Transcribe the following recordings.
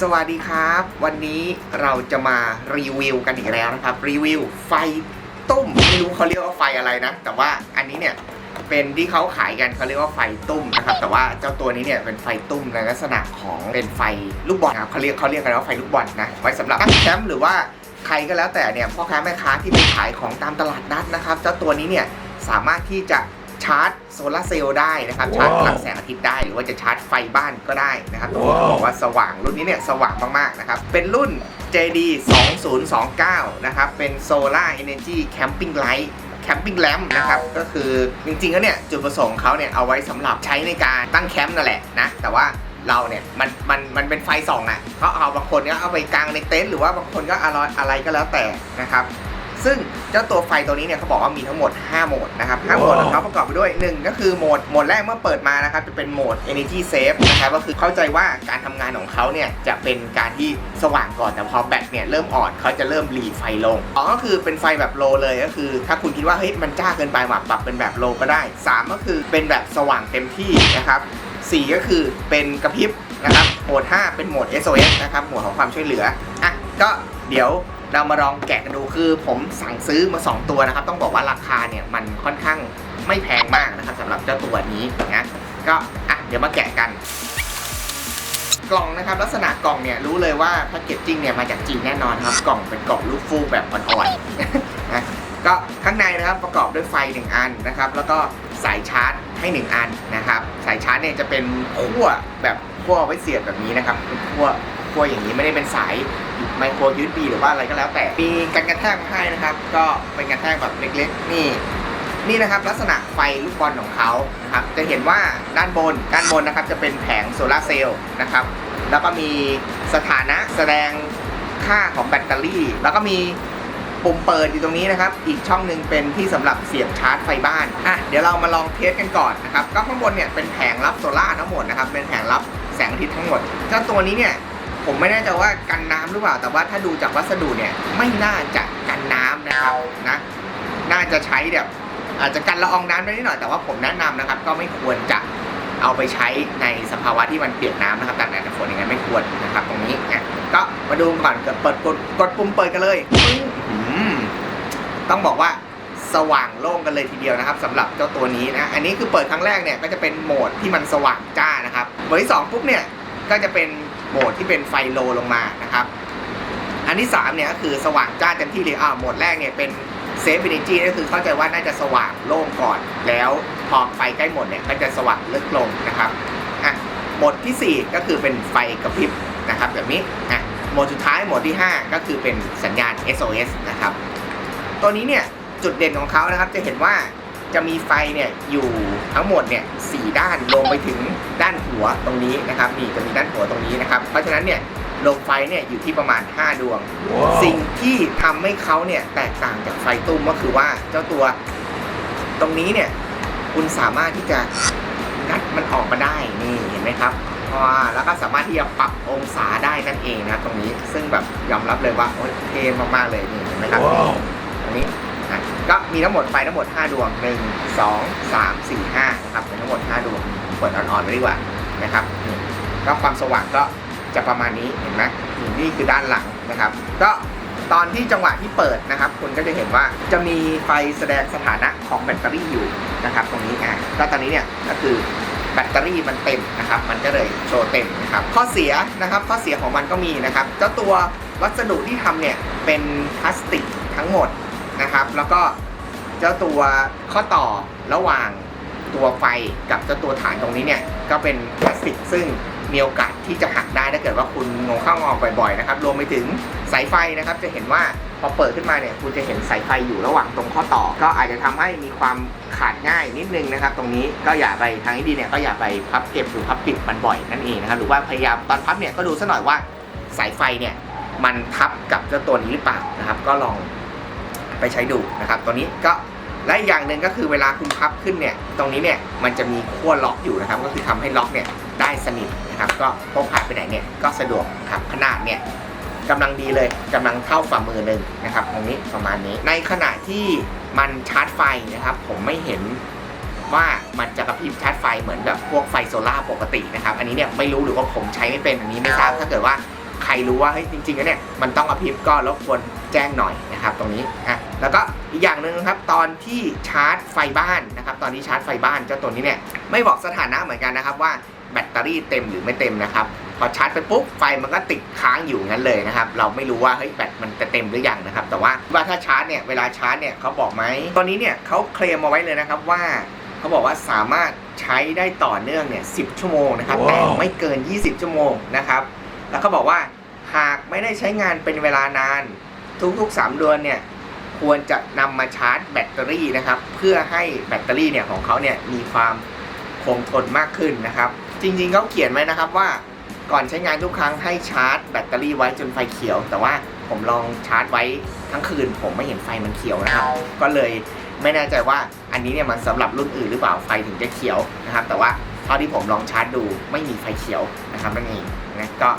สวัสดีครับ วันนี้เราจะมารีวิวกันอีกแล้วนะครับ รีวิวไฟตุ้มไม่รู้เขาเรียกว่าไฟอะไรนะ แต่ว่าอันนี้เนี่ยเป็นที่เขาขายกันเขาเรียกว่าไฟตุ้มนะครับ แต่ว่าเจ้าตัวนี้เนี่ยเป็นไฟตุ้มในลักษณะของเป็นไฟลูกบอลนะครับเขาเรียกเขาเรียกกันว่าไฟลูกบอลนะไว้สำหรับตั้งแคมป์หรือว่าใครก็แล้วแต่เนี่ยพ่อค้าแม่ค้าที่ไปขายของตามตลาดนัดนะครับ เจ้าตัวนี้เนี่ยสามารถที่จะ ชาร์จโซลาร์เซลล์ได้นะครับ ชาร์จพลังแสงอาทิตย์ได้หรือว่าจะชาร์จไฟบ้านก็ได้นะครับตรงนี้เขาบอกว่าสว่างรุ่นนี้เนี่ยสว่างมากๆนะครับ เป็นรุ่น JD 2029นะครับ เป็น Solar Energy Camping Light Camping Lamp นะครับก็คือจริงๆแล้วเนี่ยจุดประสงค์ของเขาเนี่ยเอาไว้สำหรับใช้ในการตั้งแคมป์นั่นแหละนะแต่ว่าเราเนี่ยมันมันมันเป็นไฟส่องอะเขาเอาบางคนก็เอาไปกางในเต็นท์หรือว่าบางคนก็อะไรอะไรก็แล้วแต่นะครับ ซึ่งเจ้าตัวไฟตัวนี้เนี่ยเขาบอกว่ามีทั้งหมด 5 โหมดนะครับ5โหมดของเขาประกอบไปด้วย 1 ก็คือโหมดโหมดแรกเมื่อเปิดมานะครับจะเป็นโหมด energy save นะครับก็คือเข้าใจว่าการทำงานของเขาเนี่ยจะเป็นการที่สว่างก่อนแต่พอแบตเนี่ยเริ่มอ่อนเขาจะเริ่มรีไฟลงสองก็คือเป็นไฟแบบโลเลยก็คือ ถ้าคุณคิดว่าเฮ้ยมันจ้าเกินไปว่ะปรับเป็นแบบโลก็ได้ 3 ก็คือเป็นแบบสว่างเต็มที่นะครับ4ก็คือเป็นกระพริบนะครับโหมด 5 เป็นโหมด SOS นะครับโหมดของความช่วยเหลืออะก็เดี๋ยว เรามาลองแกะกันดูคือผมสั่งซื้อมา 2 ตัวนะครับ ต้องบอกว่าราคาเนี่ยมันค่อนข้างไม่แพงมากนะครับสำหรับเจ้าตัวนี้นะก็อะเดี๋ยวมาแกะกัน กล่องนะครับ ลักษณะกล่องเนี่ยรู้เลยว่าแพคเกจจิ้งเนี่ยมาจากจีนแน่นอนครับกล่องเป็นกล่องลูกฟูกแบบอ่อนๆนะก็ข้างในนะครับประกอบด้วยไฟ 1 อันนะครับ แล้วก็สายชาร์จให้ 1 อันนะครับ สายชาร์จเนี่ยจะเป็นขั้วแบบขั้วไว้เสียบแบบนี้นะครับเป็นขั้ว ขั้วอย่างนี้ไม่ได้เป็นสายไมโครยูบีหรือว่าอะไรก็แล้วแต่มีการกระแทกมาให้นะครับ ก็เป็นกระแทกแบบเล็กๆ นี่ นี่นะครับลักษณะไฟลูกบอลของเขานะครับจะเห็นว่าด้านบนด้านบนนะครับจะเป็นแผงโซลาร์เซลล์นะครับแล้วก็มีสถานะแสดงค่าของแบตเตอรี่ แล้วก็มีปุ่มเปิดอยู่ตรงนี้นะครับ อีกช่องหนึ่งเป็นที่สำหรับเสียบชาร์จไฟบ้าน อะ เดี๋ยวเรามาลองเทสกันก่อนนะครับ ก็ข้างบนเนี่ยเป็นแผงรับโซล่าร์ทั้งหมดนะครับ เป็นแผงรับแสงอาทิตย์ทั้งหมด เจ้าตัวนี้เนี่ย ผมไม่แน่ใจว่ากันน้ำหรือเปล่า แต่ว่าถ้าดูจากวัสดุเนี่ยไม่น่าจะกันน้ำนะครับนะ น่าจะใช้แบบอาจจะกันละอองน้ำได้นิดหน่อยแต่ว่าผมแนะนำนะครับ ก็ไม่ควรจะเอาไปใช้ในสภาวะที่มันเปียกน้ำนะครับแต่ในฝนอย่างนั้นไม่ควรนะครับ ตรงนี้อะก็มาดูก่อนเกิดเปิดกดกดปุ่มเปิดกันเลยต้องบอกว่าสว่างโล่งกันเลยทีเดียวนะครับสำหรับเจ้าตัวนี้นะอันนี้คือเปิดครั้งแรกเนี่ยก็จะเป็นโหมดที่มันสว่างจ้านะครับโหมดที่สองปุ๊บเนี่ยก็จะเป็น โหมดที่เป็นไฟโลลงมานะครับ อันที่3เนี่ยก็คือสว่างจ้าเต็มที่เลยอ่าโหมดแรกเนี่ยเป็นเซฟ e ิ e จีก็คือเข้าใจว่าน่าจะสว่างโล่งก่อน แล้วพอไฟใกล้หมดเนี่ยก็จะสว่างลึกลงนะครับอะโหมดทีสี่ 4 ก็คือเป็นไฟกระพริบนะครับแบบนี้อะโหมดสุดท้ายโหมดที่ 5 ก็คือเป็นสัญญาณ SOS นะครับ ตัวนี้เนี่ยจุดเด่นของเขานะครับจะเห็นว่าจะมีไฟเนี่ยอยู่ทั้งหมดเนี่ยสด้านลงไปถึงด้าน หัวตรงนี้นะครับนี่จะมีด้านหัวตรงนี้นะครับ เพราะฉะนั้นเนี่ยลงไฟเนี่ยอยู่ที่ประมาณ 5 ดวง สิ่งที่ทำให้เขาเนี่ยแตกต่างจากไฟตุ้มก็คือว่าเจ้าตัวตรงนี้เนี่ยคุณสามารถที่จะงัดมันออกมาได้นี่เห็นไหมครับอ่าแล้วก็สามารถที่จะปรับองศาได้นั่นเองนะตรงนี้ซึ่งแบบยอมรับเลยว่าโอ้ยเท่มากๆเลยนี่เห็นไหมครับนี่ตรงนี้อะก็มีทั้งหมดไฟทั้งหมด 5 ดวง 1 2 3 4 5นะครับเป็นทั้งหมด 5 ดวงเปิดอ่อนๆไว้ดีกว่า นะครับก็ความสว่างก็จะประมาณนี้เห็นไหมนี่นี่คือด้านหลังนะครับ ก็ตอนที่จังหวะที่เปิดนะครับ คุณก็จะเห็นว่าจะมีไฟแสดงสถานะของแบตเตอรี่อยู่นะครับ ตรงนี้อะก็ตอนนี้เนี่ยก็คือแบตเตอรี่มันเต็มนะครับ มันก็เลยโชว์เต็มนะครับ ข้อเสียนะครับ ข้อเสียของมันก็มีนะครับเจ้าตัววัสดุที่ทำเนี่ยเป็นพลาสติกทั้งหมดนะครับ แล้วก็เจ้าตัวข้อต่อระหว่าง ตัวไฟกับเจ้าตัวฐานตรงนี้เนี่ยก็เป็นพลาสติกซึ่งมีโอกาสที่จะหักได้ถ้าเกิดว่าคุณงงเข้างอบ่อยๆนะครับรวมไปถึงสายไฟนะครับจะเห็นว่าพอเปิดขึ้นมาเนี่ยคุณจะเห็นสายไฟอยู่ระหว่างตรงข้อต่อ ก็อาจจะทำให้มีความขาดง่ายนิดนึงนะครับ ตรงนี้ก็อย่าไปทางที่ดีเนี่ยก็อย่าไปพับเก็บหรือพับปิดมันบ่อยนั่นเองนะครับหรือว่าพยายามตอนพับเนี่ยก็ดูซะหน่อยว่าสายไฟเนี่ยมันทับกับเจ้าตัวนี้หรือเปล่านะครับ ก็ลองไปใช้ดูนะครับตัวนี้ก็ และอย่างหนึ่งก็คือเวลาคุณพับขึ้นเนี่ย ตรงนี้เนี่ยมันจะมีขั้วล็อกอยู่นะครับ ก็คือทำให้ล็อกเนี่ยได้สนิทนะครับ ก็พกพาไปไหนเนี่ยก็สะดวกครับขนาดเนี่ยกำลังดีเลยกำลังเท่าฝ่ามือหนึ่งนะครับ ตรงนี้ประมาณนี้ ในขณะที่มันชาร์จไฟนะครับ ผมไม่เห็นว่ามันจะกระพริบชาร์จไฟเหมือนแบบพวกไฟโซล่าปกตินะครับ อันนี้เนี่ยไม่รู้หรือว่าผมใช้ไม่เป็นอันนี้ไม่ทราบถ้าเกิดว่า ใครรู้ว่าเฮ้ยจริงๆแล้วเนี่ยมันต้องกระพริบก็รบกวนแจ้งหน่อยนะครับตรงนี้อะแล้วก็อีกอย่างหนึ่งครับตอนที่ชาร์จไฟบ้านนะครับตอนที่ชาร์จไฟบ้านเจ้าตัวนี้เนี่ยไม่บอกสถานะเหมือนกันนะครับว่าแบตเตอรี่เต็มหรือไม่เต็มนะครับพอชาร์จไปปุ๊บไฟมันก็ติดค้างอยู่งั้นเลยนะครับเราไม่รู้ว่าเฮ้ยแบตมันจะเต็มหรือยังนะครับแต่ว่าว่าถ้าชาร์จเนี่ยเวลาชาร์จเนี่ยเขาบอกไหมตอนนี้เนี่ยเขาเคลมมาไว้เลยนะครับว่าเขาบอกว่าสามารถใช้ได้ต่อเนื่องเนี่ย10 ชั่วโมงนะครับแต่ไม่เกิน 20 ชั่วโมงนะครับแล้วเขาบอกว่า หากไม่ได้ใช้งานเป็นเวลานาน ทุกๆ 3 เดือนเนี่ยควรจะนำมาชาร์จแบตเตอรี่นะครับ เพื่อให้แบตเตอรี่เนี่ยของเขาเนี่ยมีความคงทนมากขึ้นนะครับ จริงๆเขาเขียนไว้นะครับว่าก่อนใช้งานทุกครั้งให้ชาร์จแบตเตอรี่ไว้จนไฟเขียว แต่ว่าผมลองชาร์จไว้ทั้งคืน ผมไม่เห็นไฟมันเขียวนะครับ ก็เลยไม่แน่ใจว่าอันนี้เนี่ยมันสำหรับรุ่นอื่นหรือเปล่าไฟถึงจะเขียวนะครับ แต่ว่าเท่าที่ผมลองชาร์จดูไม่มีไฟเขียวนะครับนั่นเองนะก็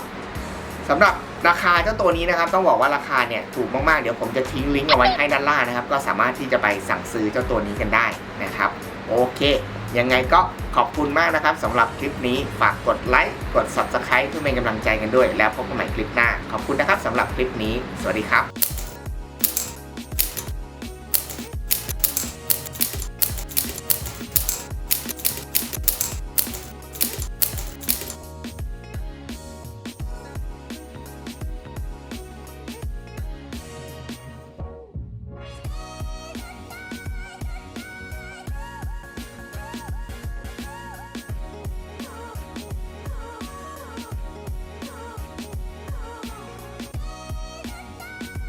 สำหรับราคาเจ้าตัวนี้นะครับต้องบอกว่าราคาเนี่ยถูกมากๆ เดี๋ยวผมจะทิ้งลิงก์เอาไว้ให้ด้านล่างนะครับ ก็สามารถที่จะไปสั่งซื้อเจ้าตัวนี้กันได้นะครับ โอเค ยังไงก็ขอบคุณมากนะครับสำหรับคลิปนี้ฝากกดไลค์กด Subscribe เพื่อเป็นกำลังใจกันด้วย แล้วพบกันใหม่คลิปหน้า ขอบคุณนะครับสำหรับคลิปนี้ สวัสดีครับ